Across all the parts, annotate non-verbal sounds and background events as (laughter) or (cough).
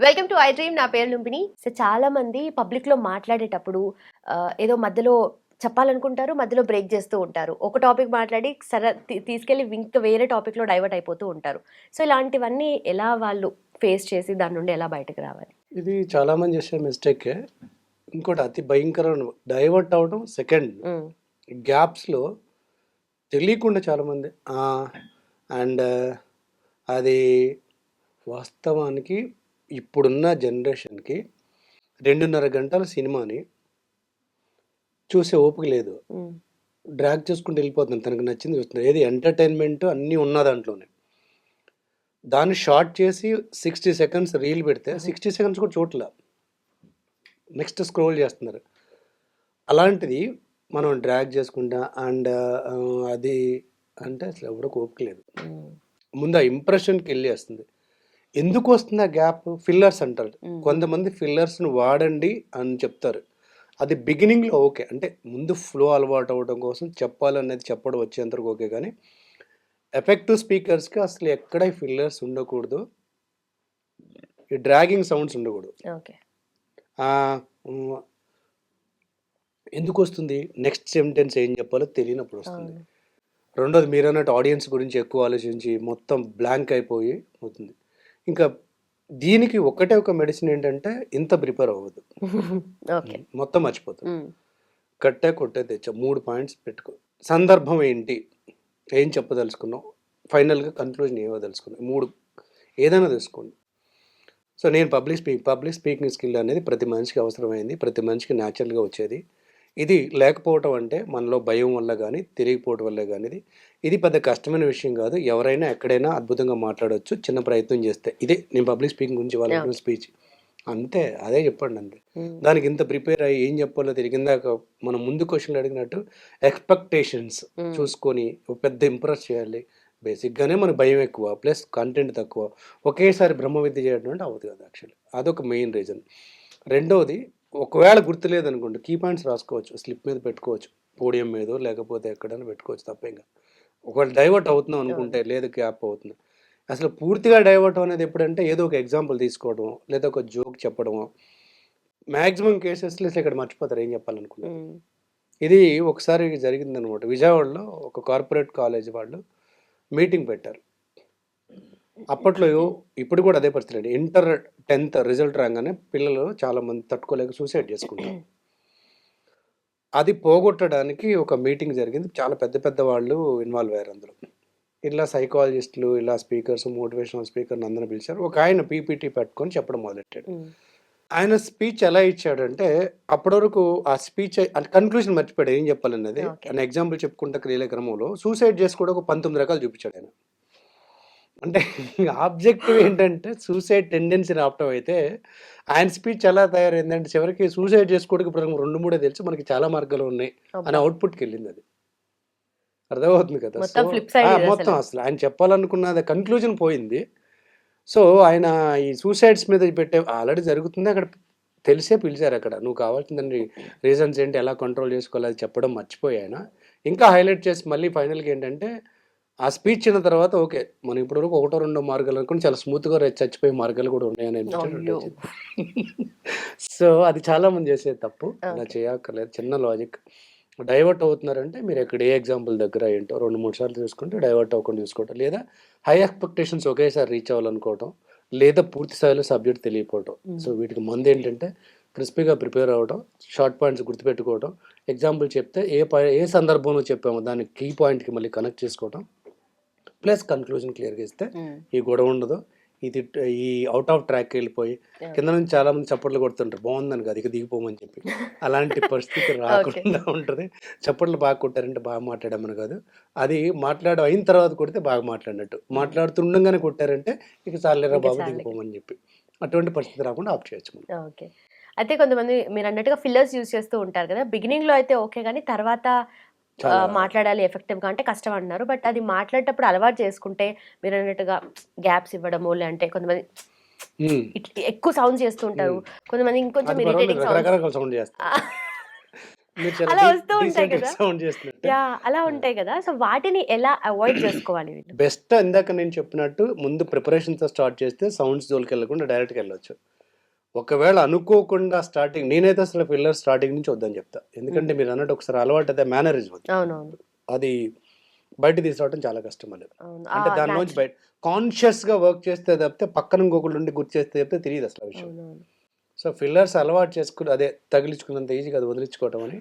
Welcome to I dream నా పేరు Lumbini so చాలా మంది పబ్లిక్లో మాట్లాడేటప్పుడు ఏదో మధ్యలో చెప్పాలనుకుంటారు మధ్యలో బ్రేక్ చేస్తూ ఉంటారు. ఒక టాపిక్ మాట్లాడి సరే తీ- తీసుకెళ్ళి ఇంకా వేరే టాపిక్లో డైవర్ట్ అయిపోతూ ఉంటారు. సో ఇలాంటివన్నీ ఎలా వాళ్ళు ఫేస్ చేసి దాని నుండి ఎలా బయటకు రావాలి? ఇది చాలా మంది చేసే మిస్టేక్ ఇంకోటి అతి భయంకరమైన డైవర్ట్ అవడం సెకండ్ గ్యాప్స్లో తెలియకుండా చాలామంది అండ్ అది వాస్తవానికి ఇప్పుడున్న జనరేషన్కి రెండున్నర గంటల సినిమాని చూసే ఓపిక లేదు. డ్రాగ్ చేసుకుంటూ వెళ్ళిపోతుంది తనకు నచ్చింది చూస్తుంది ఏది ఎంటర్టైన్మెంట్ అన్నీ ఉన్న దాంట్లోనే. దాన్ని షార్ట్ చేసి సిక్స్టీ సెకండ్స్ రీల్ పెడితే సిక్స్టీ సెకండ్స్ కూడా చూడలే నెక్స్ట్ స్క్రోల్ చేస్తున్నారు. అలాంటిది మనం డ్రాగ్ చేసుకుంటా అండ్ అది అంటే అసలు ఎవరికి ఓపిక లేదు. ముందు ఆ ఇంప్రెషన్కి వెళ్ళేస్తుంది ఎందుకు వస్తుంది ఆ గ్యాప్? ఫిల్లర్స్ అంటారు. కొంతమంది ఫిల్లర్స్ని వాడండి అని చెప్తారు. అది బిగినింగ్లో ఓకే. అంటే ముందు ఫ్లో అలవాటు అవ్వడం కోసం చెప్పాలనేది చెప్పడం వచ్చేంతవరకు ఓకే కానీ ఎఫెక్టివ్ స్పీకర్స్కి అసలు ఎక్కడ ఫిల్లర్స్ ఉండకూడదు. ఈ డ్రాగింగ్ సౌండ్స్ ఉండకూడదు. ఎందుకు వస్తుంది? నెక్స్ట్ సెంటెన్స్ ఏం చెప్పాలో తెలియనప్పుడు వస్తుంది. రెండోది మీరు అన్నట్టు ఆడియన్స్ గురించి ఎక్కువ ఆలోచించి మొత్తం బ్లాంక్ అయిపోయి అవుతుంది ఇంకా దీనికి ఒకటే ఒక మెడిసిన్ ఏంటంటే ఇంత ప్రిపేర్ అవ్వదు మొత్తం మర్చిపోతుంది కట్టే కొట్టే తెచ్చా మూడు పాయింట్స్ పెట్టుకో. సందర్భం ఏంటి? ఏం చెప్పదలుచుకున్నావు? ఫైనల్గా కన్క్లూజన్ ఏమో తెలుసుకున్నావు. మూడు ఏదైనా తెలుసుకోండి. సో నేను public speak public speaking skill అనేది ప్రతి మనిషికి అవసరమైంది. ప్రతి మనిషికి న్యాచురల్గా వచ్చేది. ఇది లేకపోవటం అంటే మనలో భయం వల్ల కానీ తిరిగిపోవటం వల్ల కానీ ఇది. పెద్ద కష్టమైన విషయం కాదు. ఎవరైనా ఎక్కడైనా అద్భుతంగా మాట్లాడవచ్చు చిన్న ప్రయత్నం చేస్తే. ఇదే నేను పబ్లిక్ స్పీకింగ్ గురించి వాళ్ళ స్పీచ్. అంతే అదే చెప్పండి అంతే. దానికి ఇంత ప్రిపేర్ అయ్యి ఏం చెప్పాలో తిరిగిందాక మనం ముందు క్వశ్చన్లు అడిగినట్టు ఎక్స్పెక్టేషన్స్ చూసుకొని పెద్ద ఇంప్రెస్ చేయాలి. బేసిక్గానే మన భయం ఎక్కువ ప్లస్ కంటెంట్ తక్కువ. ఒకేసారి బ్రహ్మ విద్య చేయడం అంటే అవ్వదు కదా యాక్చువల్లీ. అదొక మెయిన్ రీజన్. రెండవది ఒకవేళ గుర్తులేదు అనుకోండి కీ పాయింట్స్ రాసుకోవచ్చు. స్లిప్ మీద పెట్టుకోవచ్చు. పోడియం మీద లేకపోతే ఎక్కడైనా పెట్టుకోవచ్చు తప్పేంగా ఒకవేళ డైవర్ట్ అవుతున్నాం అనుకుంటే లేదు గ్యాప్ అవుతుంది. అసలు పూర్తిగా డైవర్ట్ అనేది ఎప్పుడంటే ఏదో ఒక ఎగ్జాంపుల్ తీసుకోవడం లేదా ఒక జోక్ చెప్పడము. మ్యాక్సిమం కేసెస్లో ఇక్కడ మర్చిపోతారు ఏం చెప్పాలనుకున్నారు ఉమ్, ఇది ఒకసారి జరిగిందనమాట. విజయవాడలో ఒక కార్పొరేట్ కాలేజ్ వాళ్ళు మీటింగ్ పెట్టారు. అప్పట్లో ఇప్పుడు కూడా అదే పరిస్థితి అండి. ఇంటర్ టెన్త్ రిజల్ట్ రాగానే పిల్లలు చాలా మంది తట్టుకోలేక సూసైడ్ చేసుకుంటారు. అది పోగొట్టడానికి ఒక మీటింగ్ జరిగింది. చాలా పెద్ద పెద్ద వాళ్ళు ఇన్వాల్వ్ అయ్యారు అందులో. ఇలా సైకాలజిస్టులు ఇలా స్పీకర్స్ మోటివేషనల్ స్పీకర్ని అందరిని పిలిచారు. ఒక ఆయన పీపీటీ పెట్టుకొని చెప్పడం మొదలెట్టాడు. ఆయన స్పీచ్ ఎలా ఇచ్చాడంటే అప్పటి వరకు ఆ స్పీచ్ కన్క్లూజన్ మర్చిపోయాడు. ఏం చెప్పాలన్నది. ఆయన ఎగ్జాంపుల్ చెప్పుకుంటే క్రియల క్రమంలో సూసైడ్ చేసుకోవడం ఒక పంతొమ్మిది రకాలు చూపించాడు ఆయన. అంటే ఆబ్జెక్టివ్ ఏంటంటే సూసైడ్ టెండెన్సీ రావటం అయితే ఆయన స్పీచ్ ఎలా తయారైందంటే చివరికి సూసైడ్ చేసుకోవడానికి ఇప్పుడు రెండు మూడే తెలుసు. మనకి చాలా మార్గాలు ఉన్నాయి అని. అవుట్పుట్కి వెళ్ళింది అది అర్థమవుతుంది కదా? మొత్తం అసలు. ఆయన చెప్పాలనుకున్నది కన్క్లూజన్ పోయింది. సో ఆయన ఈ సూసైడ్స్ మీద పెట్టే ఆల్రెడీ జరుగుతుంది. అక్కడ తెలిసే పిలిచారు అక్కడ. నువ్వు కావాల్సిందని రీజన్స్ ఏంటి? ఎలా కంట్రోల్ చేసుకోవాలి? అది చెప్పడం మర్చిపోయి ఆయన. ఇంకా హైలైట్ చేసి మళ్ళీ ఫైనల్గా ఏంటంటే ఆ స్పీచ్ ఇచ్చిన తర్వాత ఓకే మనం ఇప్పటివరకు ఒకటో రెండో మార్గాలు అనుకుని చాలా స్మూత్గా చచ్చిపోయే మార్గాలు కూడా ఉన్నాయని. సో అది చాలా మంది చేసే తప్పు. అలా. చేయక్కర్లేదు. చిన్న లాజిక్. డైవర్ట్ అవుతున్నారంటే మీరు ఎక్కడ ఏ ఎగ్జాంపుల్ దగ్గర ఏంటో రెండు మూడు సార్లు చూసుకుంటే డైవర్ట్ అవ్వకుండా చూసుకోవటం. లేదా హై ఎక్స్పెక్టేషన్స్ ఒకేసారి రీచ్ అవ్వాలనుకోవటం. లేదా పూర్తి స్థాయిలో సబ్జెక్ట్ తెలియకపోవటం. సో వీటికి మంది ఏంటంటే క్రిస్పీగా ప్రిపేర్ అవ్వడం షార్ట్ పాయింట్స్ గుర్తుపెట్టుకోవడం ఎగ్జాంపుల్ చెప్తే ఏ ఏ సందర్భంలో చెప్పామో దాన్ని కీ పాయింట్కి మళ్ళీ కనెక్ట్ చేసుకోవడం ప్లస్ కన్క్లూజన్ క్లియర్గా ఇస్తే ఈ గొడవ ఉండదు. ఇది ఈ అవుట్ ఆఫ్ ట్రాక్ వెళ్ళిపోయి. కింద నుంచి చాలా మంది చప్పట్లు కొడుతుంటారు. బాగుందని కదా ఇక దిగిపోమని చెప్పి. (laughs) అలాంటి పరిస్థితి రాకుండా (laughs) ఉంటుంది. చప్పట్లు బాగా కొట్టారంటే బాగా మాట్లాడామని కాదు. అది మాట్లాడ అయిన తర్వాత కొడితే బాగా మాట్లాడినట్టు. మాట్లాడుతుండగానే కొట్టారంటే ఇక చాలేరా బాబు. దిగిపోమని చెప్పి. అటువంటి పరిస్థితి రాకుండా ఆఫ్ చేయొచ్చు మనం. ఓకే. అయితే కొంతమంది మీరు అన్నట్టుగా ఫిల్లర్స్ యూజ్ చేస్తూ ఉంటారు కదా. బిగినింగ్లో అయితే ఓకే కానీ తర్వాత మాట్లాడాలి ఎఫెక్టివ్గా అంటే కష్టం అంటున్నారు. బట్ అది మాట్లాడేటప్పుడు అలవాటు చేసుకుంటే మీరు అన్నట్టుగా గ్యాప్స్ ఇవ్వడము లేదంటే కొంతమంది ఎక్కువ సౌండ్స్ చేస్తూ ఉంటారు కొంతమంది ఇంకొంచెం ఇరిటేటింగ్ సౌండ్ అలా వస్తూ ఉంటాయి కదా. యా అలా ఉంటాయి కదా. సో వాటిని ఎలా అవాయిడ్ చేసుకోవాలి బెస్ట్ ఇందాక నేను చెప్పినట్టు ముందు ప్రిపరేషన్తో స్టార్ట్ చేస్తే సౌండ్స్ జోలికి వెళ్ళకుండా డైరెక్ట్గా వెళ్ళొచ్చు. ఒకవేళ అనుకోకుండా స్టార్టింగ్ నేనైతే అసలు పిల్లర్ స్టార్టింగ్ నుంచి వద్దని చెప్తా. ఎందుకంటే మీరు అన్నట్టు ఒకసారి అలవాటు అయితే మేనరిజం అది బయట తీసుకురావడం చాలా కష్టం అనేది అంటే దానిలోంచి natural. బయట కాన్షియస్గా వర్క్ చేస్తే తప్పితే పక్కన ఇంకొకళ్ళు ఉండి గుర్తు చేస్తే తప్పితే తెలియదు అసలు విషయం. సో ఫిల్లర్స్ అలవాటు చేసుకుని అదే తగిలించుకున్నంత ఈజీ కాదు వదిలించుకోవటం అని.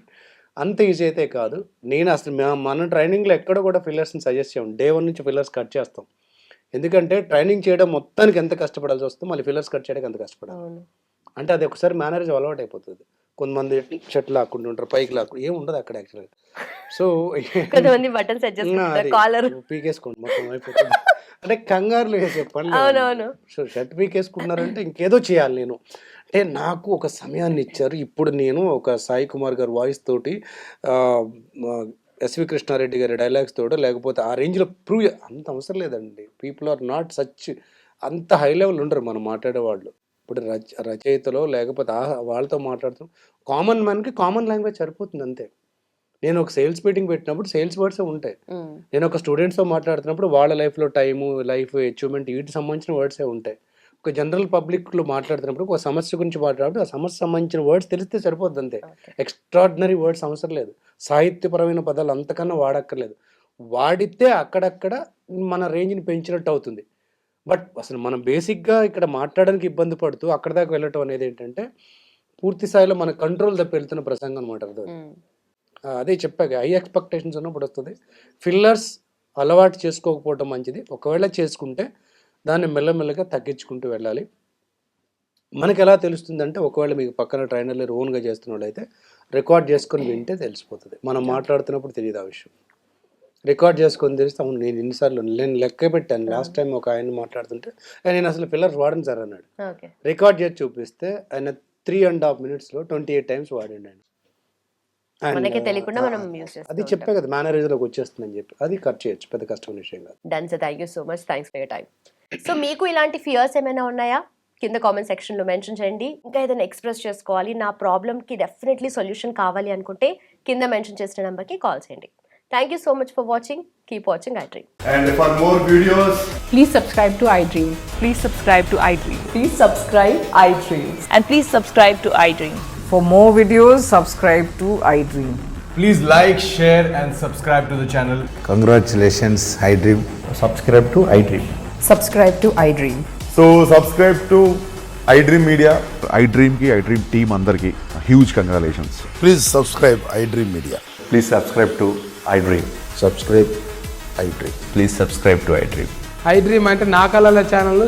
అంత ఈజీ అయితే కాదు. నేను అసలు మన ట్రైనింగ్లో ఎక్కడ కూడా ఫిల్లర్స్ని సజెస్ట్ చేయం డే వన్ నుంచి ఫిల్లర్స్ కట్ చేస్తాం. ఎందుకంటే ట్రైనింగ్ చేయడం మొత్తానికి ఎంత కష్టపడాల్సి వస్తుందో మళ్ళీ ఫిల్లర్స్ కట్ చేయడానికి ఎంత కష్టపడాలి. అంటే అది ఒకసారి మేనేజ్ అలవాటు అయిపోతుంది. కొంతమంది షర్ట్ లాక్కుంటూ ఉంటారు పైకి లాక్కుంటూ ఏం ఉండదు అక్కడ యాక్చువల్గా సో కొంతమంది పీకేసుకోండి మొత్తం అయిపోతుంది. అంటే కంగారులో అవునవును. సో షర్ట్ పీకేసుకుంటున్నారంటే ఇంకేదో చేయాలి నేను. అంటే నాకు ఒక సమయాన్ని ఇచ్చారు. ఇప్పుడు నేను ఒక సాయి కుమార్ గారి వాయిస్ తోటి ఎస్వి కృష్ణారెడ్డి గారి డైలాగ్స్ తోటి లేకపోతే ఆ రేంజ్లో ప్రూవ్ అంత అవసరం లేదండి. పీపుల్ ఆర్ నాట్ సచ్ అంత హై లెవెల్ ఉండరు మనం మాట్లాడే వాళ్ళు. ఇప్పుడు రచ రచయితలో లేకపోతే ఆ వాళ్ళతో మాట్లాడుతాం కామన్ మ్యాన్కి కామన్ లాంగ్వేజ్ సరిపోతుంది అంతే. నేను ఒక సేల్స్ మీటింగ్ పెట్టినప్పుడు సేల్స్ వర్డ్సే ఉంటాయి. నేను ఒక స్టూడెంట్స్తో మాట్లాడుతున్నప్పుడు వాళ్ళ లైఫ్లో టైము లైఫ్ అచీవ్మెంట్ వీటికి సంబంధించిన వర్డ్సే ఉంటాయి. ఒక జనరల్ పబ్లిక్లో మాట్లాడుతున్నప్పుడు ఒక సమస్య గురించి మాట్లాడినప్పుడు ఆ సమస్య సంబంధించిన వర్డ్స్ తెలిస్తే సరిపోద్ది అంతే. ఎక్స్ట్రాడినరీ వర్డ్స్ అవసరం లేదు. సాహిత్యపరమైన పదాలు అంతకన్నా వాడక్కర్లేదు. వాడితే అక్కడక్కడ మన రేంజ్ని పెంచినట్టు అవుతుంది. బట్ అసలు మనం బేసిక్గా ఇక్కడ మాట్లాడడానికి ఇబ్బంది పడుతూ అక్కడ దాకా వెళ్ళటం అనేది ఏంటంటే పూర్తి స్థాయిలో మన కంట్రోల్ తప్పి వెళ్తున్న ప్రసంగం అనమాట అది ఆ, అదే చెప్పాక హై ఎక్స్పెక్టేషన్స్ ఉన్నప్పుడు వస్తుంది. ఫిల్లర్స్ అలవాటు చేసుకోకపోవడం మంచిది. ఒకవేళ చేసుకుంటే దాన్ని మెల్లమెల్లగా తగ్గించుకుంటూ వెళ్ళాలి. మనకి ఎలా తెలుస్తుందంటే ఒకవేళ మీకు పక్కన ట్రైనర్లు ఓన్గా చేస్తున్న వాళ్ళైతే రికార్డ్ చేసుకొని వింటే తెలిసిపోతుంది. మనం మాట్లాడుతున్నప్పుడు తెలియదు ఆ విషయం. రికార్డ్ చేసుకొని తెలిస్తే అవును నేను ఎన్నిసార్లు నేను లెక్క పెట్టాను. లాస్ట్ టైం ఒక ఆయన మాట్లాడుతుంటే "ఏ, నేను అసలు పిల్లర్స్ వాడను సార్ అన్నాడు. రికార్డ్ చేసి చూపిస్తే ఆయన త్రీ అండ్ హాఫ్ మినిట్స్లో ట్వంటీ ఎయిట్ టైమ్స్ వాడండి ఆయన. మనకే తెలియకుండా మనం అది చెప్పే కదా మేనేజర్లోకి వచ్చేస్తుందని చెప్పి. అది కట్ చేయొచ్చు పెద్ద కష్టమైన విషయం కాదు. Done sir thank you so much thanks for your time so మీకు ఇలాంటి ఫియర్స్ ఏమైనా ఉన్నాయా? కింద కామెంట్ సెక్షన్లో మెన్షన్ చేయండి. ఇంకా ఏదైనా ఎక్స్ప్రెస్ చేసుకోవాలి. నా ప్రాబ్లమ్కి డెఫినెట్లీ సొల్యూషన్ కావాలి అనుకుంటే కింద మెన్షన్ చేసిన నెంబర్కి కాల్ చేయండి. Thank you so much for watching keep watching I dream please subscribe to I dream please subscribe to I dream please subscribe I dream and please subscribe to I dream for more videos subscribe to I dream please like share and subscribe to the channel congratulations I dream subscribe to I dream subscribe to I dream so subscribe to I dream media I డ్రీమ్కి I dream team అందరికి huge congratulations please subscribe I dream media please subscribe to I dream subscribe I dream please subscribe to I dream I dream అంటే నా కలల ఛానల్లో